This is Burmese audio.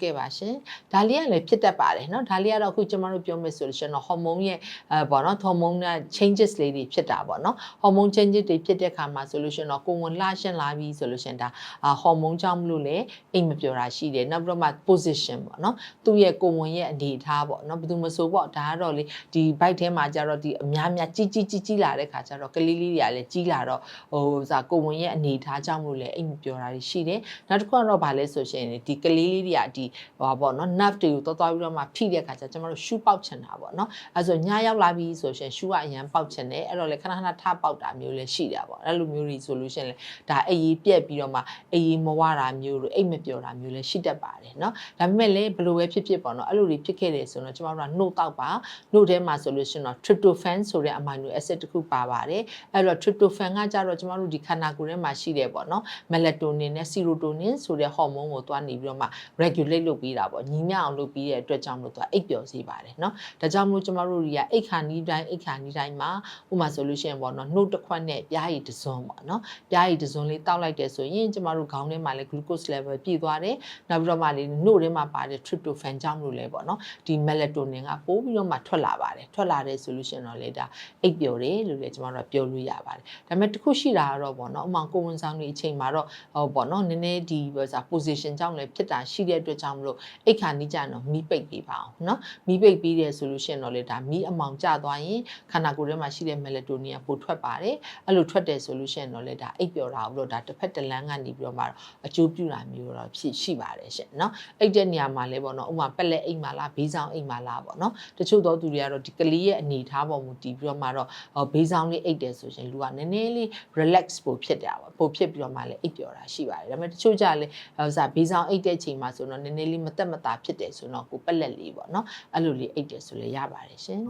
ခဲ့ပါရှင်ဒါလေးကလည်းဖြစ်တတ်ပါတယ်เนาะဒါလေးကတော့အခုကျမတို့ပြောမယ်ဆိုလို့ရှိရင်တော့ဟော်မုန်းရဲ့အဲပေါ့နော်ဟော်မုန်းက changes လေးတွေဖြစ်တာပေါ့နော်ဟော်မုန်း changes တွေဖြစ်တဲ့ခါမှာဆိုလို့ရှိရင်တော့ကိုယ်ဝင်လှရှင်းလာပြီဆိုလို့ရှိရင်ဒါအာဟော်မုန်းကြောင့်မလို့လေအိမ်မပြောတာရှိတယ်နောက်ပြီးတော့မှ position ပေါ့နော်သူ့ရဲ့ကိုယ်ဝင်ရဲ့အနေအထားပေါ့နော်ဘယ်သူမဆိုပေါ့ဒါကတော့လေဒီ bike ထဲမှာကျတော့ဒီအများများကြီးကြီးကြီးကြီးလာတဲ့ခါကျတော့ကလေးလေးတွေကလည်းကြီးလာတော့ဟိုစာကိုယ်ဝင်ရဲ့အနေအထားကြောင့်မလို့လေအိမ်မပြောတာရှိတယ်နောက်တစ်ခုကတော့ဗာလဲဆိုရှင်ဒီကလေးလေးတွေကဒီ ဟောပေါ့နော် nerve တွေကိုတော်တော်ပြီးတော့မှဖိတဲ့ခါကျကျမတို့ shoe ပေါက်ချင်တာပေါ့နော်အဲဆိုညရောက်လာပြီဆိုရှင် shoe ကအရန်ပေါက်ချင်တယ်အဲ့တော့လေခဏခဏထပေါက်တာမျိုးလည်းရှိတာပေါ့အဲ့လိုမျိုးတွေဆိုလို့ရှင်လေဒါအေးရေးပြက်ပြီးတော့မှအေးရေးမဝတာမျိုးတို့အိမ်မပြောတာမျိုးလည်းရှိတတ်ပါတယ်နော်ဒါပေမဲ့လည်းဘယ်လိုပဲဖြစ်ဖြစ်ပေါ့နော်အဲ့လိုတွေဖြစ်ခဲ့တယ်ဆိုတော့ကျမတို့ကနှုတ်တောက်ပါနှုတ်ထဲမှာဆိုလို့ရှင်တော့ tryptophan ဆိုတဲ့ amino acid တစ်ခုပါပါတယ်အဲ့တော့ tryptophan ကကြတော့ကျမတို့ဒီခန္ဓာကိုယ်ထဲမှာရှိတယ်ပေါ့နော် melatonin နဲ့ serotonin ဆိုတဲ့ hormone ကိုသွားနေပြီးတော့မှ regulate လုပ်ပေးတာပေါ့ညီမျှအောင်လုပ်ပြီးတဲ့အတွက်ကြောင့်မလို့သွားအိပ်ပျော်စေပါတယ်เนาะဒါကြောင့်မလို့ကျမတို့တွေကအိတ်ခါနီးတိုင်းအိတ်ခါနီးတိုင်းမှာဥပမာဆိုလို့ရှိရင်ပေါ့နော်နှုတ်တစ်ခွက်နဲ့ပြားရည်တစ်စုံပေါ့နော်ပြားရည်တစ်စုံလေးတောက်လိုက်တယ်ဆိုရင်ကျမတို့ခေါင်းထဲမှာလည်း glucose level ပြည့်သွားတယ်နောက်ပြီးတော့မှလေနှုတ်ထဲမှာပါတဲ့ tryptophan ကြောင့်မလို့လဲပေါ့နော်ဒီ melatonin ကပိုးပြီးတော့မှထွက်လာပါတယ်ထွက်လာတဲ့ဆိုလို့ရှိရင်တော့လေဒါအိပ်ပျော်တယ်လို့လည်းကျမတို့ကပြောလို့ရပါတယ်ဒါပေမဲ့တစ်ခုရှိတာကတော့ပေါ့နော်ဥပမာကိုယ်ဝန်ဆောင်တွေအချိန်မှာတော့ဟောပေါ့နော်နည်းနည်းဒီဘာသာ position ကြောင့်လည်းဖြစ်တာရှိတဲ့အတွက်ကြောင့် ာင့်မလို့အိတ်ခါနီးကြတော့မီးပိတ်ပေးပါအောင်နော်မီးပိတ်ပေးတယ်ဆိုလို့ရှိရင်တော့လေဒါမီးအမောင်ကျသွားရင်ခန္ဓာကိုယ်ထဲမှာရှိတဲ့ melatonin ကပိုထွက်ပါတယ်အဲ့လိုထွက်တယ်ဆိုလို့ရှိရင်တော့လေဒါအိပ်ပျော်တာလို့ဒါတစ်ဖက်တစ်လမ်းကနေပြီးတော့မှအကျိုးပြုတာမျိုးတော့ဖြစ်ရှိပါတယ်ရှင်နော်အိတ်တဲ့နေရာမှာလည်းပေါ့နော်ဥပမာပက်လက်အိတ်မှာလားဘေးဆောင်အိတ်မှာလားပေါ့နော်တချို့သောသူတွေကတော့ဒီကလေးရဲ့အနေထားပေါ်မူတည်ပြီးတော့မှတော့ဘေးဆောင်လေးအိတ်တယ်ဆိုရင်လူကနည်းနည်းလေး relax ပိုဖြစ်တာပေါ့ပိုဖြစ်ပြီးတော့မှလည်းအိပ်ပျော်တာရှိပါတယ်ဒါပေမဲ့တချို့ကြလည်းဟိုစားဘေးဆောင်အိတ်တဲ့ချိန်မှာဆိုတော့နည်းနည်းလေးမတက်မတာဖြစ်တယ်ဆိုတော့ကိုပက်လက်လေးပေါ့နော်အဲ့လိုလေးအိတ်တယ်ဆိုလည်းရပါတယ်ရှင်